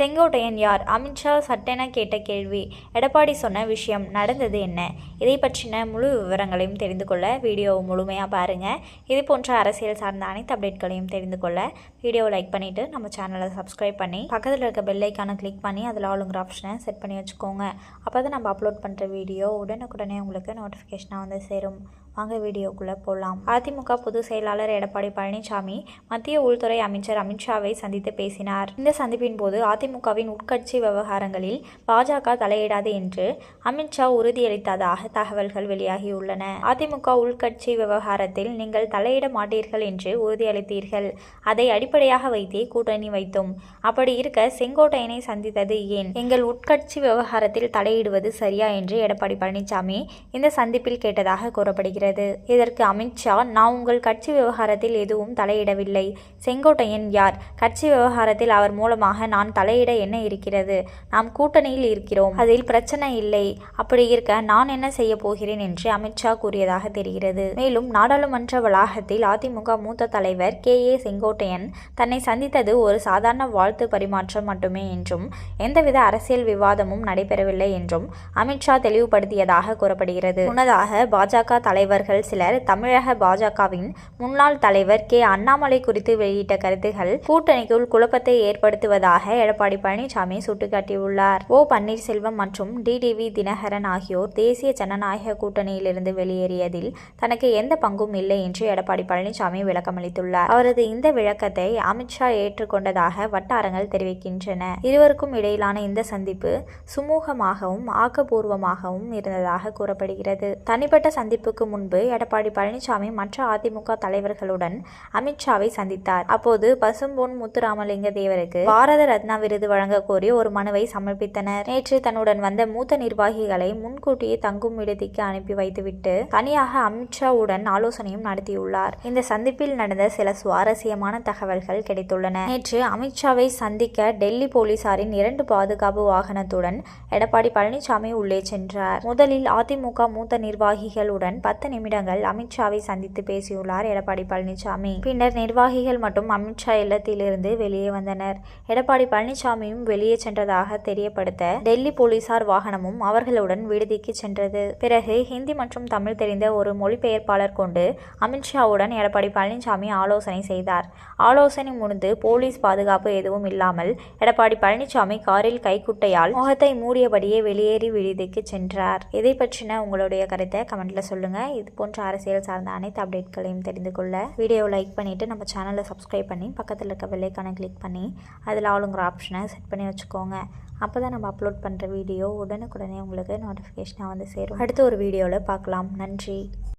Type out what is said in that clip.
செங்கோட்டையன் யார்? அமித்ஷா சட்டென கேட்ட கேள்வி. எடப்பாடி சொன்ன விஷயம் நடந்தது என்ன? இதை பற்றின முழு விவரங்களையும் தெரிந்து கொள்ள வீடியோவை முழுமையாக பாருங்கள் இது போன்ற அரசியல் சார்ந்த அனைத்து அப்டேட்களையும் தெரிந்து கொள்ள வீடியோவை லைக் பண்ணிவிட்டு நம்ம சேனலை சப்ஸ்கிரைப் பண்ணி பக்கத்தில் இருக்க பெல்லைக்கான கிளிக் பண்ணி அதில் ஆளுங்கிற ஆப்ஷனை செட் பண்ணி வச்சுக்கோங்க. அப்போ தான் நம்ம அப்லோட் பண்ணுற வீடியோ உடனுக்குடனே உங்களுக்கு நோட்டிஃபிகேஷனாக வந்து சேரும். வாங்க வீடியோக்குள்ளே போகலாம் அதிமுக பொதுச் செயலாளர் எடப்பாடி பழனிசாமி மத்திய உள்துறை அமைச்சர் அமித்ஷாவை சந்தித்து பேசினார். இந்த சந்திப்பின் போது அதிமுகவின் உட்கட்சி விவகாரங்களில் பாஜக தலையிடாது என்று அமித்ஷா உறுதியளித்ததாக தகவல்கள் வெளியாகியுள்ளன. அதிமுக உள்கட்சி விவகாரத்தில் நீங்கள் தலையிட மாட்டீர்கள் என்று உறுதியளித்தீர்கள். அதை அடிப்படையாக வைத்தே கூட்டணி வைத்தோம். அப்படி இருக்க செங்கோட்டையனை சந்தித்தது ஏன்? எங்கள் உட்கட்சி விவகாரத்தில் தலையிடுவது சரியா என்று எடப்பாடி பழனிசாமி இந்த சந்திப்பில் கேட்டதாக கூறப்படுகிறது. இதற்கு அமித்ஷா நான் உங்கள் கட்சி விவகாரத்தில் எதுவும் தலையிடவில்லை. செங்கோட்டையன் யார்? கட்சி விவகாரத்தில் அவர் மூலமாக நான் தலையிட என்ன இருக்கிறது? நாம் கூட்டணியில் இருக்கிறோம். அதில் பிரச்சனை இல்லை. அப்படி இருக்க நான் என்ன செய்ய போகிறேன் என்று அமித்ஷா கூறியதாக தெரிகிறது. மேலும் நாடாளுமன்ற வளாகத்தில் அதிமுக மூத்த தலைவர் கே. ஏ. செங்கோட்டையன் தன்னை சந்தித்தது ஒரு சாதாரண வாழ்த்து பரிமாற்றம் மட்டுமே என்றும் எந்தவித அரசியல் விவாதமும் நடைபெறவில்லை என்றும் அமித்ஷா தெளிவுபடுத்தியதாக கூறப்படுகிறது. முன்னதாக பாஜக தலைவர் தலைவர்கள் சிலர் தமிழக பாஜகவின் முன்னாள் தலைவர் கே. அண்ணாமலை குறித்து வெளியிட்ட கருத்துகள் கூட்டணிக்குள் குழப்பத்தை ஏற்படுத்துவதாக எடப்பாடி பழனிசாமி சுட்டிக்காட்டியுள்ளார். ஓ. பன்னீர்செல்வம் மற்றும் டிடிவி தினகரன் ஆகியோர் தேசிய ஜனநாயக கூட்டணியிலிருந்து வெளியேறியதில் தனக்கு எந்த பங்கும் இல்லை என்று எடப்பாடி பழனிசாமி விளக்கமளித்துள்ளார். அவரது இந்த விளக்கத்தை அமித்ஷா ஏற்றுக்கொண்டதாக வட்டாரங்கள் தெரிவிக்கின்றன. இருவருக்கும் இடையிலான இந்த சந்திப்பு சுமூகமாகவும் ஆக்கப்பூர்வமாகவும் இருந்ததாக கூறப்படுகிறது. தனிப்பட்ட சந்திப்புக்கு முன்பு எடப்பாடி பழனிசாமி மற்ற அதிமுக தலைவர்களுடன் அமித்ஷாவை சந்தித்தார். அப்போது பசும்பொன் முத்துராமலிங்க தேவருக்கு பாரத ரத்னா விருது வழங்க கோரி ஒரு மனுவை சமர்ப்பித்தனர். நேற்று தன்னுடன் வந்த மூத்த நிர்வாகிகளை முன்கூட்டியே தங்கும் விடுதிக்கு அனுப்பி வைத்துவிட்டு தனியாக அமித்ஷாவுடன் ஆலோசனையும் நடத்தியுள்ளார். இந்த சந்திப்பில் நடந்த சில சுவாரஸ்யமான தகவல்கள் கிடைத்துள்ளன. நேற்று அமித்ஷாவை சந்திக்க டெல்லி போலீசாரின் இரண்டு பாதுகாப்பு வாகனத்துடன் எடப்பாடி பழனிசாமி உள்ளே சென்றார். முதலில் அதிமுக மூத்த நிர்வாகிகளுடன் பத்து நிமிடங்கள் அமித்ஷாவை சந்தித்து பேசியுள்ளார் எடப்பாடி பழனிசாமி. பின்னர் நிர்வாகிகள் மற்றும் அமித்ஷா இல்லத்திலிருந்து வெளியே வந்தனர். எடப்பாடி பழனிசாமியும் வெளியே சென்றதாக தெரியப்படுத்த டெல்லி போலீசார் வாகனமும் அவர்களுடன் விடுதிக்கு சென்றது. பிறகு ஹிந்தி மற்றும் தமிழ் தெரிந்த ஒரு மொழிபெயர்ப்பாளர் கொண்டு அமித்ஷாவுடன் எடப்பாடி பழனிசாமி ஆலோசனை செய்தார். ஆலோசனை முடிந்து போலீஸ் பாதுகாப்பு எதுவும் இல்லாமல் எடப்பாடி பழனிசாமி காரில் கைக்குட்டையால் முகத்தை மூடியபடியே வெளியேறி விடுதிக்கு சென்றார். இதை பற்றின உங்களுடைய கருத்தை கமெண்ட்ல சொல்லுங்க. இது போன்ற அரசியல் சார்ந்த அனைத்து அப்டேட்களையும் தெரிந்து கொள்ள வீடியோவை லைக் பண்ணிவிட்டு நம்ம சேனலை சப்ஸ்கிரைப் பண்ணி பக்கத்தில் இருக்க வெள்ளைக்கான கிளிக் பண்ணி அதில் ஆளுங்கிற ஆப்ஷனை செட் பண்ணி வச்சுக்கோங்க. அப்போ தான் நம்ம அப்லோட் பண்ணுற வீடியோ உடனுக்குடனே உங்களுக்கு நோட்டிஃபிகேஷனாக வந்து சேரும். அடுத்த ஒரு வீடியோவில் பார்க்கலாம். நன்றி.